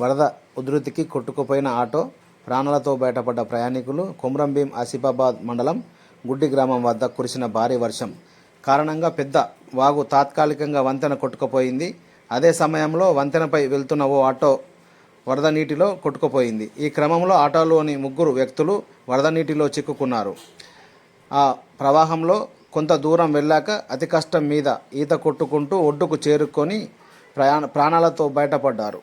వరద ఉధృతికి కొట్టుకుపోయిన ఆటో ప్రాణాలతో బయటపడ్డ ప్రయాణికులు కుమ్రంభీం ఆసిఫాబాద్ మండలం గుడ్డి గ్రామం వద్ద కురిసిన భారీ వర్షం. కారణంగా పెద్ద వాగు తాత్కాలికంగా వంతెన కొట్టుకుపోయింది. అదే సమయంలో వంతెనపై వెళ్తున్న ఓ ఆటో వరద నీటిలో కొట్టుకుపోయింది. ఈ క్రమంలో ఆటోలోని ముగ్గురు వ్యక్తులు వరద నీటిలో చిక్కుకున్నారు. ఆ ప్రవాహంలో కొంత దూరం వెళ్ళాక అతి కష్టం మీద ఈత కొట్టుకుంటూ ఒడ్డుకు చేరుకొని ప్రయాణ ప్రాణాలతో బయటపడ్డారు.